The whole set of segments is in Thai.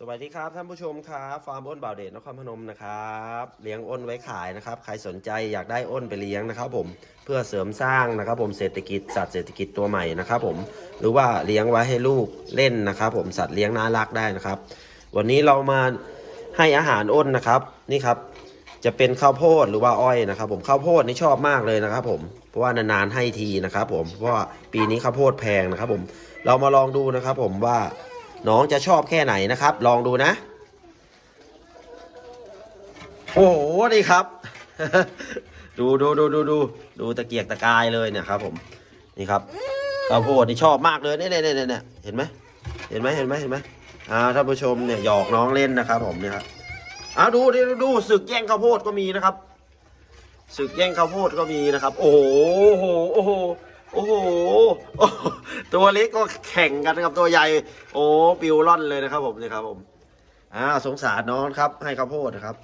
สวัสดีครับท่านผู้ชมครับฟาร์มอ้นบ่าวเดชนครพนมนะครับเลี้ยงอ้นไว้ขายนะครับใครสนใจอยากได้อ้นไปเลี้ยงนะครับ ผมเพื่อเสริมสร้างนะครับผมเศรษฐกิจสัตว์เศรษฐกิจตัวใหม่นะครับผมหรือว่าเลี้ยงไว้ให้ลูกเล่นนะครับ ผมสัตว์เลี้ยงน่ารักได้นะครับ วันนี้เรามาให้อาหารอ้นนะครับนี่ครับ จะเป็นข้าวโพดหรือว่าอ้อยนะครับ ผมข้าวโพดนี่ชอบมากเลยนะครับ ผมเพราะว่านานๆให้ทีนะครับ ผมเพราะว่าปีนี้ข้าวโพดแพงนะครับ ผมเรามาลองดูนะครับ ผมว่า น้องจะชอบแค่ไหนนะครับ ลองดูนะ โอ้โหนี่ครับ ดูดูดูดูดูดูตะเกียกตะกายเลยเนี่ยครับ ผมนี่ครับข้าวโพดนี่ชอบมากเลยเนี่ยเนี่ยเนี่ยเนี่ยเห็นไหมเห็นไหมเห็นไหมเห็นไหมอ่าท่านผู้ชมเนี่ยหยอกน้องเล่นนะครับ ผมเนี่ยครับเอาดูดิดูดูศึกแย่งข้าวโพดก็มีนะครับศึกแย่งข้าวโพดก็มีนะครับ โอ้โหโอ้โหโอ้โหโอ้โห ตัวเล็กก็แข่งกันกับตัวใหญ่ โอ้ปิวล่อนเลยนะครับผมนี่ครับผมอ่าสงสารน้องครับ ให้ข้าวโพดนะครับ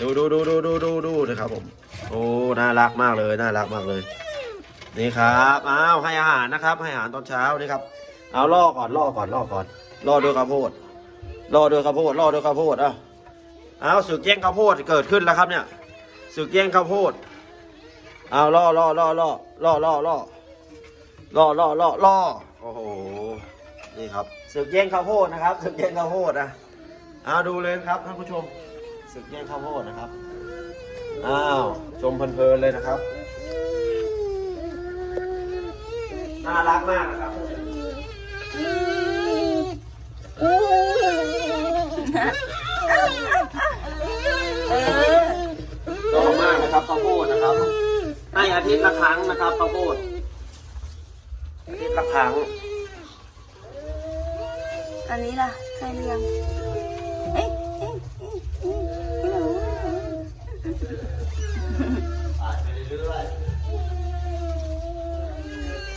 ดูดูดูดูดูดูดูนะครับผม โอ้น่ารักมากเลยน่ารักมากเลย นี่ครับอ้าวให้อาหารนะครับ ให้อาหารตอนเช้านี่ครับ เอาล่อก่อนล่อก่อนล่อก่อนล่อด้วยข้าวโพดล่อด้วยข้าวโพดล่อด้วยข้าวโพดอะเอาสึกแย่งข้าวโพดเกิดขึ้นแล้วครับเนี่ยสึกแย่งข้าวโพดเอาล่อล่อล่อล่อล่อล่อล่อ ล่อล่อล่อล่อโอ้โห นี่ครับสึกแย่งข้าวโพดนะครับสึกแย่งข้าวโพดนะเอาดูเลยครับท่านผู้ชมสึกแย่งข้าวโพดนะครับ อ้าว ชมเพลินๆเลยนะครับ น่ารักมากนะครับเออชอบมากนะครับข้าวโพดนะครับ ให้อาทิตย์ละครั้งนะครับข้าวโพด อาทิตย์ละครั้ง อันนี้ล่ะใครเลี้ยงเอ๊ะเอ๊ะเอ๊ะเอ๊ะไม่รู้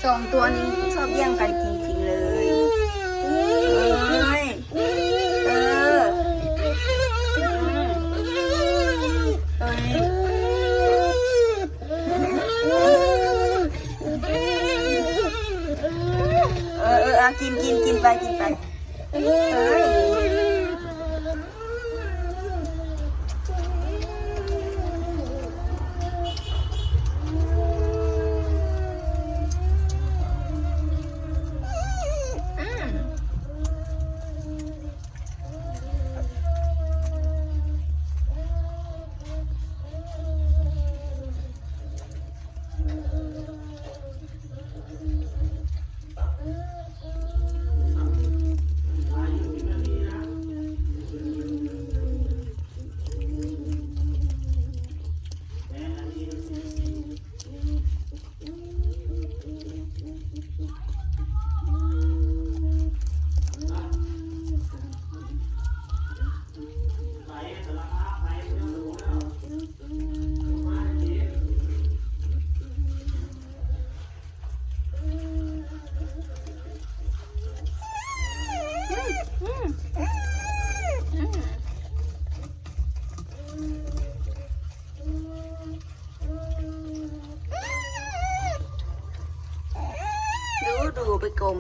สองตัวนี้ชอบแย่งกัน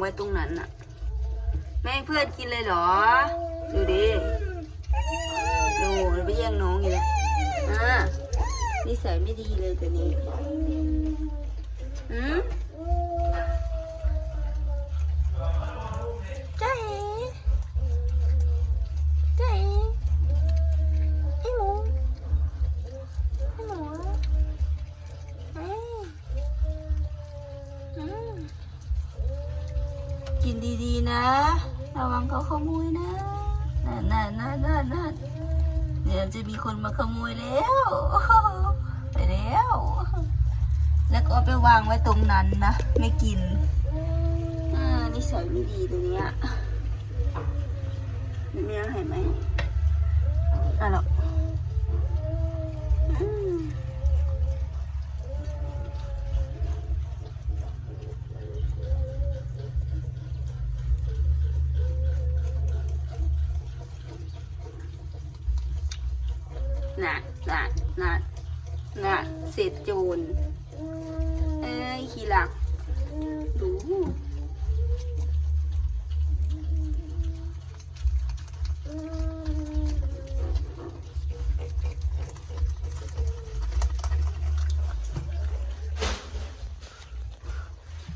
ไว้ตรงนั้นน่ะ แม่เพื่อนกินเลยเหรอ ดูดิดูไปแย่งน้องอยู่แล้วอ่านิสัยไม่ดีเลยตัวนี้อืม กินดีๆนะ ระวังเขาขโมยนะนั่นนั่นนั่นนั่นเดี๋ยวจะมีคนมาขโมยแล้ว ไปแล้ว แล้วก็ไปวางไว้ตรงนั้นนะ ไม่กินอ่านิสัยไม่ดีตัวเนี้ยมันมีอะไรไหมอะหรอกอื นะนะนะนะเศษโจรเอ้ยขี้หลัก ดู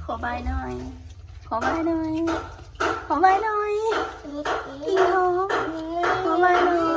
ขอบายหน่อย ขอบายหน่อย ขอบายหน่อยพี่น้องขอบายหน่อย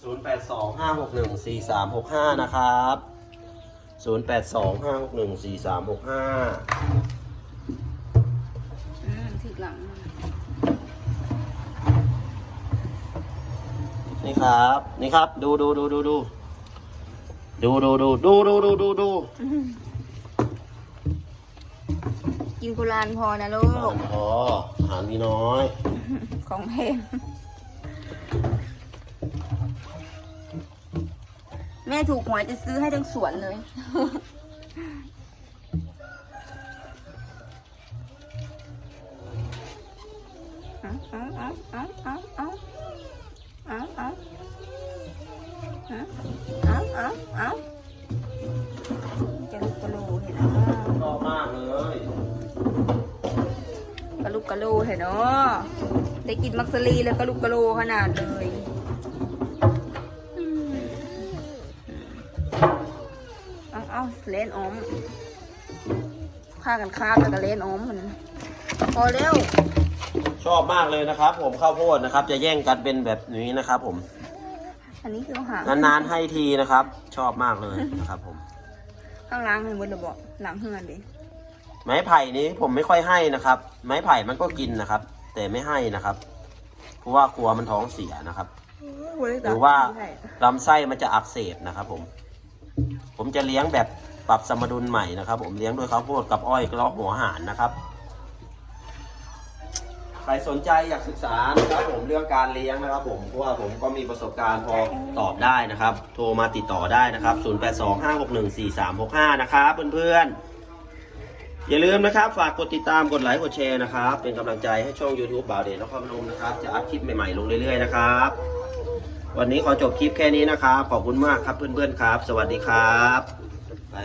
0825614365 นะครับ 0825614365อืมถึกหลังนี่ครับ นี่ครับ ดูดูดูดูดูดูดูดูดูดูดูดูดูกินกุลานพอนะลูอ๋อกอาหารมีน้อย ของเพง แม่ถูกหวยจะซื้อให้ทั้งสวนเลย เอาเอาเอาเอาเอาเอาเอาเอาเอาเอาเอาจะลุกกระโลเห็นไหมว่าชอบมากเลยกระลุกกระโลเห็นเนาะได้กินมักสลีแล้วกระลุกกระโลขนาดเลย เอาเอาเล่นออมพากันคาบแล้วก็เล่นออมมันพอเร็วชอบมากเลยนะครับ ผมข้าวโพดนะครับ จะแย่งกันเป็นแบบนี้นะครับ ผม อันนี้คือหางนานๆให้ทีนะครับ ชอบมากเลยนะครับ ผม ข้างล่างให้บนระเบาะหลังเฮือนดิไม้ไผ่นี้ผมไม่ค่อยให้นะครับ ไม้ไผ่มันก็กินนะครับ แต่ไม่ให้นะครับ เพราะว่ากลัวมันท้องเสียนะครับ หรือว่าลำไส้มันจะอักเสบนะครับ ผม ผมจะเลี้ยงแบบ ปรับสมดุลใหม่นะครับ ผมเลี้ยงด้วยข้าวโพดกับอ้อยกระหัวหารนะครับ ใครสนใจอยากศึกษานะครับผมเรื่องการเลี้ยงนะครับ ผมเพราะว่าผมก็มีประสบการณ์พอตอบได้นะครับ โทรมาติดต่อได้นะครับ 0825614365 นะครับเพื่อนๆอย่าลืมนะครับ ฝากกดติดตามกดไลค์กดแชร์นะครับ เป็นกำลังใจให้ช่อง YouTube บ่าวเดชนครพนมนะครับ จะอัพคลิปใหม่ๆลงเรื่อยๆนะครับ วันนี้ขอจบคลิปแค่นี้นะครับ ขอบคุณมากครับเพื่อนๆครับ สวัสดีครับ ไป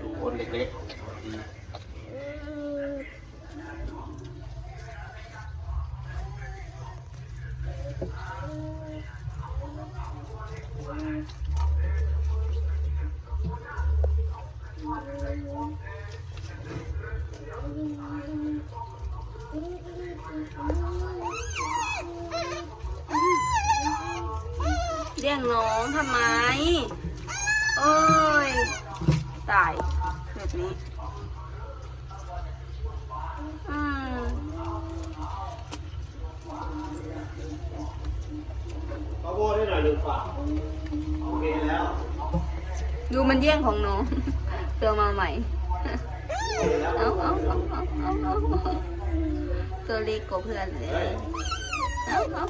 ดูคนเล็กเรียกน้องทำไม โอ้ย ตายแบบนี้อืมข้าวโพดให้หน่อยหนึ่งฝาโอเคแล้ว ดูมันแย่งของน้องเจอมาใหม่โอเคแล้วเอาเอาเอาเอาเอาเอาตัวเล็กกว่าเพื่อนเลย เอาเอา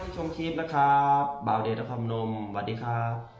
มให้ชมคลิปนะครับบ่าวเดชนครพนมสวัสดีครับ